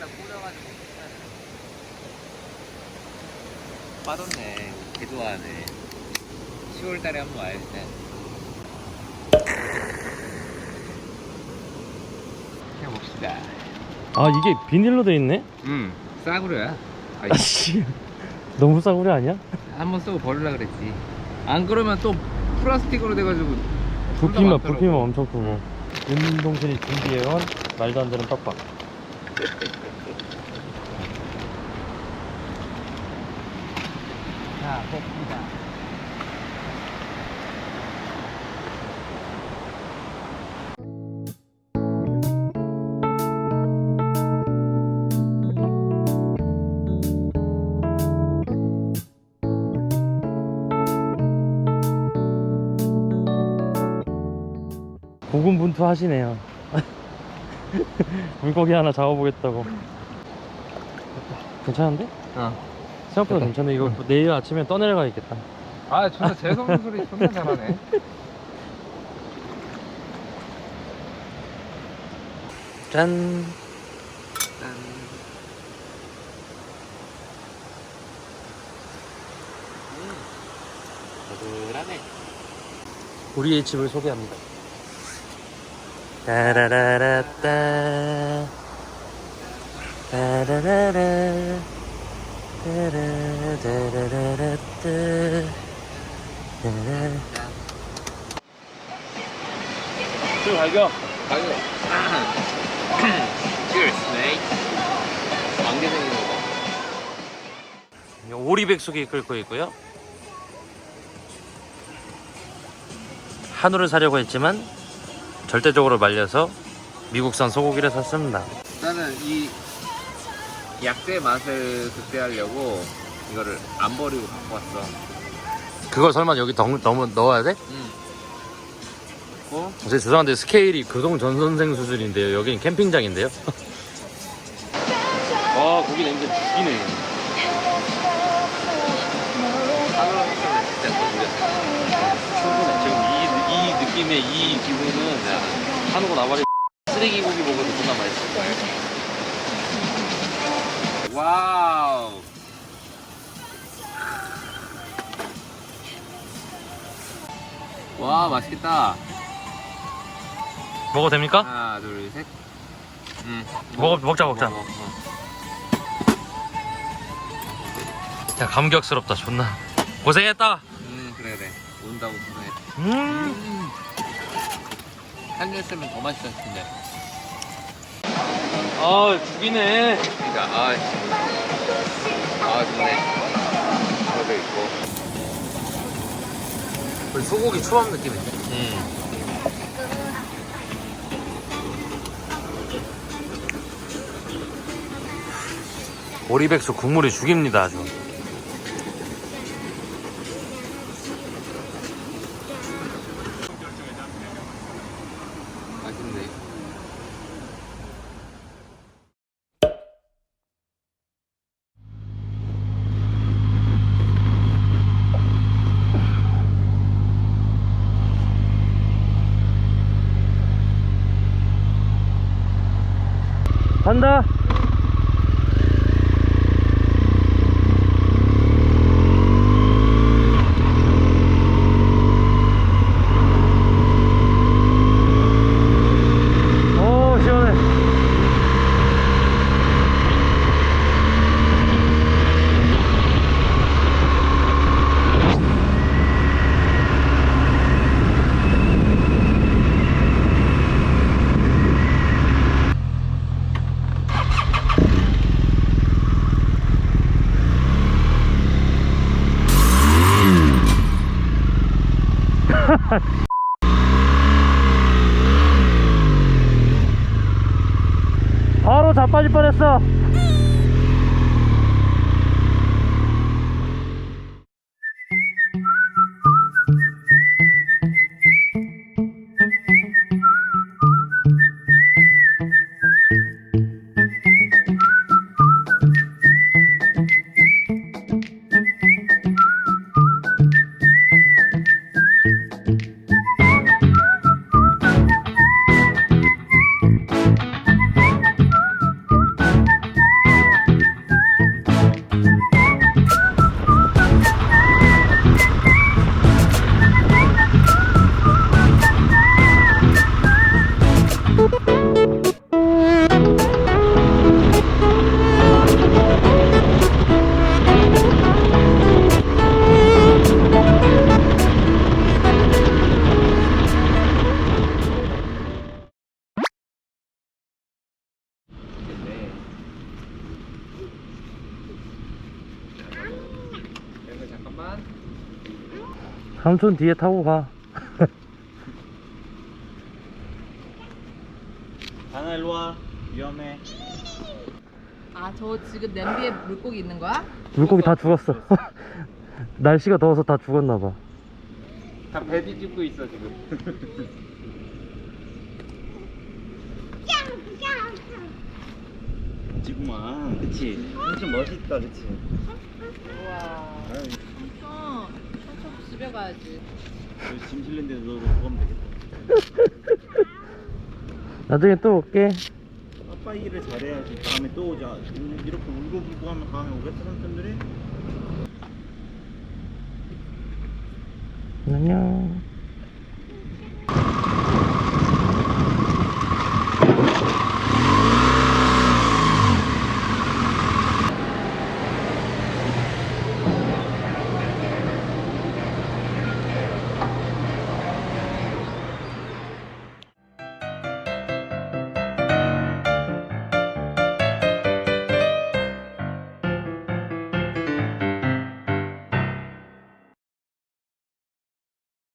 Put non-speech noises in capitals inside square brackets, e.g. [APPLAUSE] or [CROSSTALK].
여기다 꽂아가지고 빠졌네. 개 좋아하네 10월달에 한번 와야겠네 해봅시다. 아 이게 비닐로 돼 있네? 음 싸구려야. 아이, 아씨. 너무 싸구려 아니야? 한번 쓰고 버리려 그랬지. 안 그러면 또 플라스틱으로 돼가지고 부피만. 부피만 엄청 크고. 윤동신이 준비해온 말도 안 되는 빡빡 자 봅시다 고군분투 하시네요 [LAUGHS] 물고기 하나 잡아보겠다고 괜찮은데? 어. 생각보다. 괜찮네. 이거 내일 아침에 떠내려가야겠다. 아 존나 재수없는 소리 존나 잘하네. [LAUGHS] 짠. 짠. 버들하네 우리의 집을 소개합니다. 따라라라따. 따라라라 술 발견 가요 Cheers mate. 안개 생긴 거 오리백숙이 끓고 있고요. 한우를 사려고 했지만 절대적으로 말려서 미국산 소고기를 샀습니다. 나는 이 약재 맛을 극대화하려고 이거를 안 버리고 갖고 왔어. 그걸 설마 여기 덩, 너무 넣어야 돼? 응. 어? 제 죄송한데 스케일이 교동 전 선생 수준인데요. 여기는 캠핑장인데요. 와 고기 냄새 죽이네. 충분해 지금 이, 이 느낌의 이 기분은 한우고 나발이 쓰레기 고기 먹어도 존나 맛있을 거예요 맛있겠다 먹어도 됩니까? 하나 둘셋 응. 먹어- 먹자, 먹자. 먹어, 먹어. 야 감격스럽다 존나 고생했다 음 그래 그래 온다고 고생했 음 음. 한줄 쓰면 더 맛있었을 텐데 아 죽이네 그러니까 아, 씨. 아 좋네 저도 있고 우리 소고기 초밥 느낌인데 음. 오리백숙 국물이 죽입니다 아주 맛있네 간다 오 시원해 바로 자빠질 뻔했어 삼촌 뒤에 타고 가. 하나 일로 와. 위험해. 아, 저 지금 냄비에 물고기 있는 거야? 물고기 다 죽었어. [LAUGHS] 날씨가 더워서 다 죽었나 봐. 다 배 뒤집고 있어 지금. [LAUGHS] 지구만. 그치. 엄청 멋있다, 그치. 우와. 아유, 집에 가야지. 여기 짐 실린데 너도 들어가면 되겠다. [LAUGHS] 나중에 또 올게. 아빠 일을 잘해야지. 다음에 또 오자. 음, 이렇게 울고 불고 하면 다음에 오겠다, 삼촌들이? 안녕.